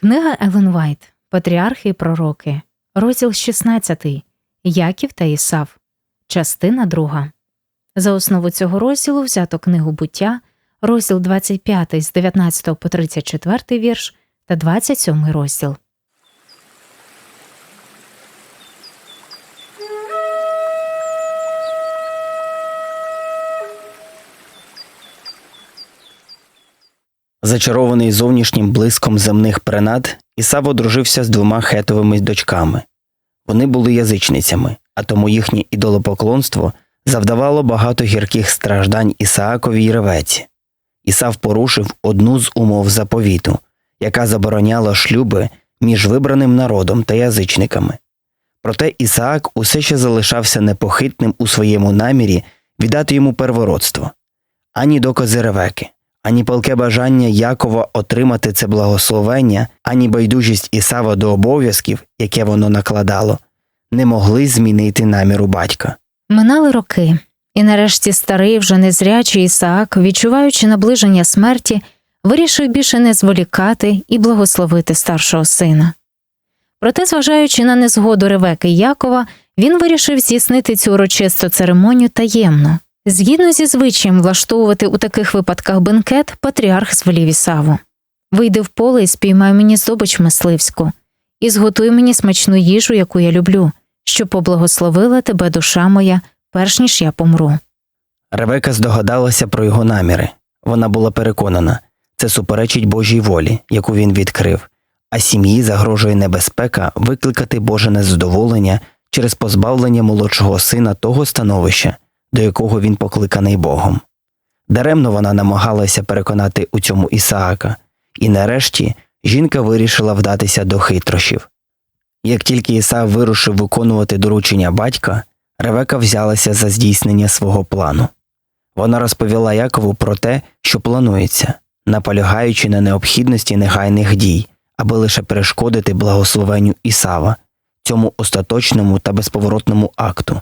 Книга Елен Вайт Патріархи і пророки, розділ 16 Яків та Ісав, частина 2. За основу цього розділу взято книгу буття, розділ 25 з 19 по 34 вірш та 27 розділ. Зачарований зовнішнім блиском земних принад, Ісав одружився з двома хетовими дочками. Вони були язичницями, а тому їхнє ідолопоклонство завдавало багато гірких страждань Ісаакові й Ревеці. Ісав порушив одну з умов заповіту, яка забороняла шлюби між вибраним народом та язичниками. Проте Ісаак усе ще залишався непохитним у своєму намірі віддати йому первородство, ані докази Ревеки ані палке бажання Якова отримати це благословення, ані байдужість Ісава до обов'язків, яке воно накладало, не могли змінити наміру батька. Минали роки, і нарешті старий, вже незрячий Ісаак, відчуваючи наближення смерті, вирішив більше не зволікати і благословити старшого сина. Проте, зважаючи на незгоду Ревеки Якова, він вирішив здійснити цю урочисту церемонію таємно. Згідно зі звичаєм влаштовувати у таких випадках бенкет, патріарх звелів Ісаву. Вийди в поле і спіймай мені здобич мисливську, і зготуй мені смачну їжу, яку я люблю, щоб поблагословила тебе душа моя, перш ніж я помру. Ревека здогадалася про його наміри. Вона була переконана, це суперечить Божій волі, яку він відкрив, а сім'ї загрожує небезпека викликати Боже незадоволення через позбавлення молодшого сина того становища до якого він покликаний Богом. Даремно вона намагалася переконати у цьому Ісаака, і нарешті жінка вирішила вдатися до хитрощів. Як тільки Ісаак вирушив виконувати доручення батька, Ревека взялася за здійснення свого плану. Вона розповіла Якову про те, що планується, наполягаючи на необхідності негайних дій, аби лише перешкодити благословенню Ісава, цьому остаточному та безповоротному акту.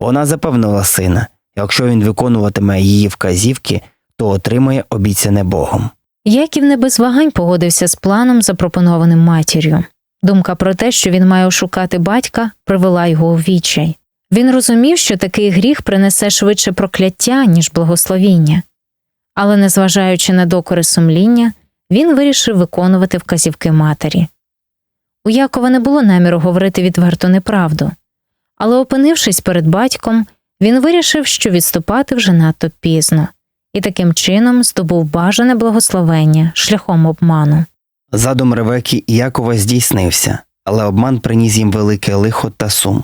Вона запевнила сина, якщо він виконуватиме її вказівки, то отримає обіцяне Богом. Яків не без вагань погодився з планом, запропонованим матір'ю. Думка про те, що він має шукати батька, привела його у відчай. Він розумів, що такий гріх принесе швидше прокляття, ніж благословіння. Але, незважаючи на докори сумління, він вирішив виконувати вказівки матері. У Якова не було наміру говорити відверто неправду але, опинившись перед батьком, він вирішив, що відступати вже надто пізно, і таким чином здобув бажане благословення шляхом обману. Задум Ревеки і Якова здійснився, але обман приніс їм велике лихо та сум.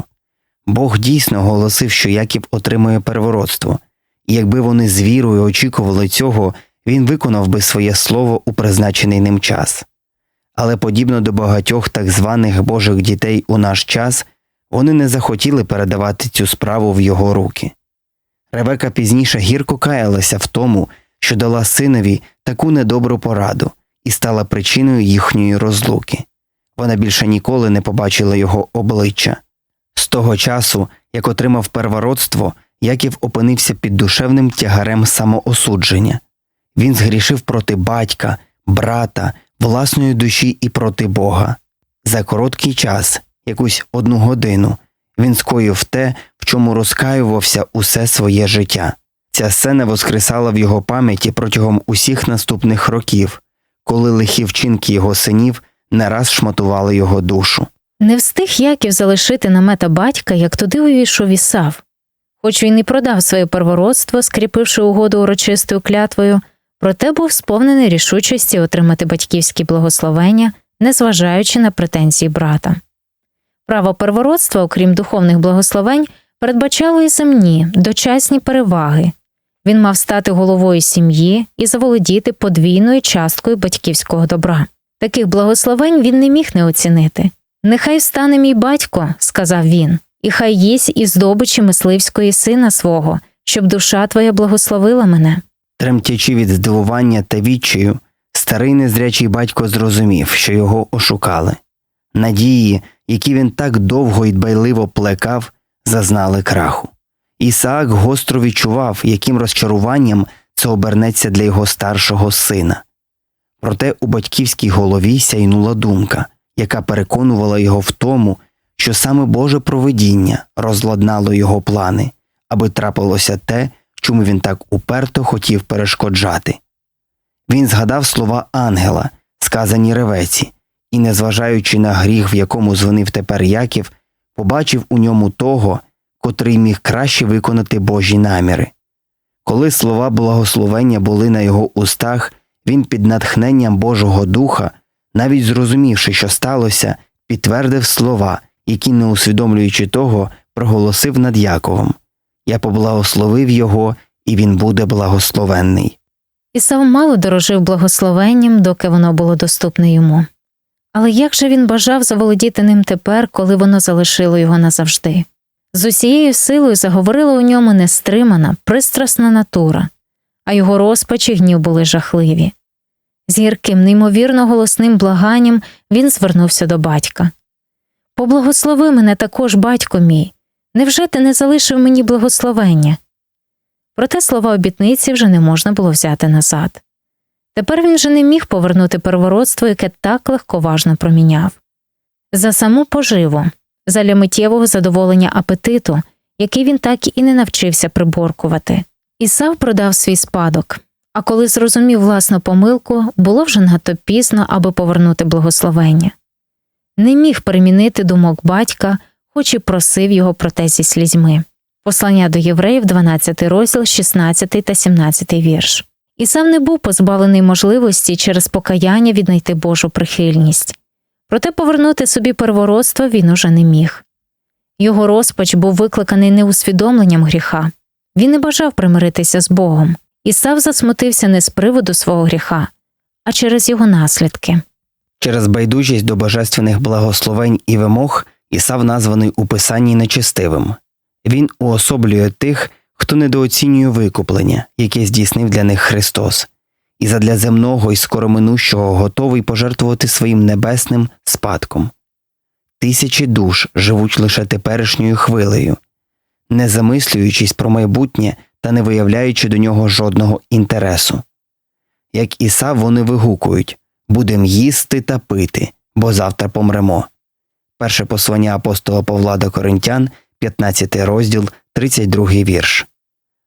Бог дійсно оголосив, що Яків отримує первородство, і якби вони з вірою очікували цього, він виконав би своє слово у призначений ним час. Але подібно до багатьох так званих Божих дітей у наш час, вони не захотіли передавати цю справу в його руки. Ревека пізніше гірко каялася в тому, що дала синові таку недобру пораду і стала причиною їхньої розлуки. Вона більше ніколи не побачила його обличчя. З того часу, як отримав первородство, Яків опинився під душевним тягарем самоосудження. Він згрішив проти батька, брата, власної душі і проти Бога. За короткий час якусь одну годину, він скоїв те, в чому розкаювався усе своє життя. Ця сцена воскресала в його пам'яті протягом усіх наступних років, коли лихі вчинки його синів не раз шматували його душу. Не встиг Яків залишити намета батька, як туди увійшов Ісав. Хоч він і продав своє первородство, скріпивши угоду урочистою клятвою, проте був сповнений рішучості отримати батьківські благословення, незважаючи на претензії брата. Право первородства, окрім духовних благословень, передбачало і земні, дочасні переваги. Він мав стати головою сім'ї і заволодіти подвійною часткою батьківського добра. Таких благословень він не міг не оцінити. Нехай стане мій батько, сказав він, і хай їсть із здобичі мисливської сина свого, щоб душа твоя благословила мене. Тремтячи від здивування та відчаю, старий незрячий батько зрозумів, що його ошукали. Надії, які він так довго і дбайливо плекав, зазнали краху. Ісаак гостро відчував, яким розчаруванням це обернеться для його старшого сина. Проте у батьківській голові сяйнула думка, яка переконувала його в тому, що саме Боже провидіння розладнало його плани, аби трапилося те, чому він так уперто хотів перешкоджати. Він згадав слова ангела, сказані ревеці, і, незважаючи на гріх, в якому звинив тепер Яків, побачив у ньому того, котрий міг краще виконати Божі наміри. Коли слова благословення були на його устах, він під натхненням Божого Духа, навіть зрозумівши, що сталося, підтвердив слова, які, не усвідомлюючи того, проголосив над Яковом Я поблагословив його, і він буде благословенний. Ісав мало дорожив благословенням, доки воно було доступне йому. Але як же він бажав заволодіти ним тепер, коли воно залишило його назавжди? З усією силою заговорила у ньому нестримана, пристрасна натура, а його розпач і гнів були жахливі. З гірким, неймовірно голосним благанням він звернувся до батька. Поблагослови мене також, батько мій. Невже ти не залишив мені благословення? Проте слова обітниці вже не можна було взяти назад. Тепер він же не міг повернути первородство, яке так легковажно проміняв. За саму поживу, за миттєвого задоволення апетиту, який він так і не навчився приборкувати. Ісав продав свій спадок, а коли зрозумів власну помилку, було вже надто пізно, аби повернути благословення. Не міг перемінити думок батька, хоч і просив його про те зі слізьми. Послання до євреїв, 12 розділ, 16 та 17 вірш. І сам не був позбавлений можливості через покаяння віднайти Божу прихильність. Проте повернути собі первородство він уже не міг. Його розпач був викликаний не усвідомленням гріха. Він не бажав примиритися з Богом. Ісав засмутився не з приводу свого гріха, а через його наслідки. Через байдужість до божественних благословень і вимог Ісав названий у Писанні нечестивим. Він уособлює тих, хто недооцінює викуплення, яке здійснив для них Христос, і задля земного і скороминущого готовий пожертвувати своїм небесним спадком. Тисячі душ живуть лише теперішньою хвилею, не замислюючись про майбутнє та не виявляючи до нього жодного інтересу. Як Ісав вони вигукують будем їсти та пити, бо завтра помремо. Перше послання апостола Павла до Коринтян, 15 розділ, 32 вірш.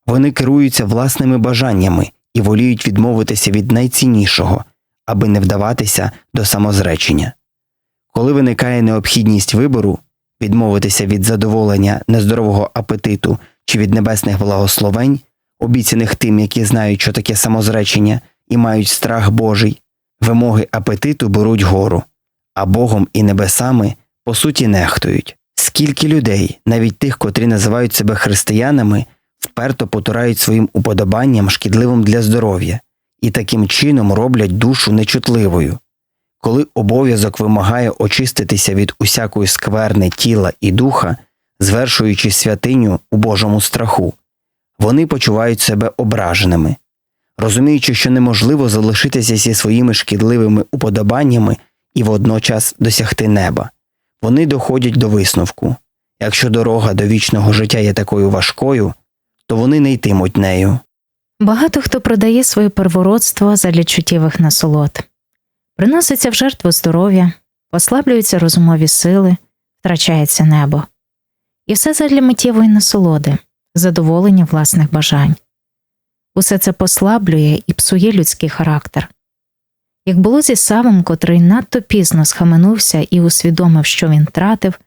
Вони керуються власними бажаннями і воліють відмовитися від найціннішого, аби не вдаватися до самозречення. Коли виникає необхідність вибору відмовитися від задоволення нездорового апетиту чи від небесних благословень, обіцяних тим, які знають, що таке самозречення, і мають страх Божий, вимоги апетиту беруть гору, а Богом і небесами по суті нехтують. Скільки людей, навіть тих, котрі називають себе християнами, вперто потурають своїм уподобанням шкідливим для здоров'я і таким чином роблять душу нечутливою. Коли обов'язок вимагає очиститися від усякої скверни тіла і духа, звершуючи святиню у Божому страху, вони почувають себе ображеними, розуміючи, що неможливо залишитися зі своїми шкідливими уподобаннями і водночас досягти неба. Вони доходять до висновку якщо дорога до вічного життя є такою важкою, то вони не йтимуть нею. Багато хто продає своє первородство задля чуттєвих насолод, приноситься в жертву здоров'я, послаблюються розумові сили, втрачається небо. І все задля миттєвої насолоди, задоволення власних бажань. Усе це послаблює і псує людський характер. Як було зі Савом, котрий надто пізно схаменувся і усвідомив, що він втратив,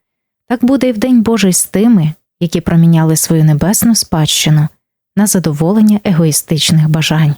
так буде і в День Божий з тими, які проміняли свою небесну спадщину на задоволення егоїстичних бажань.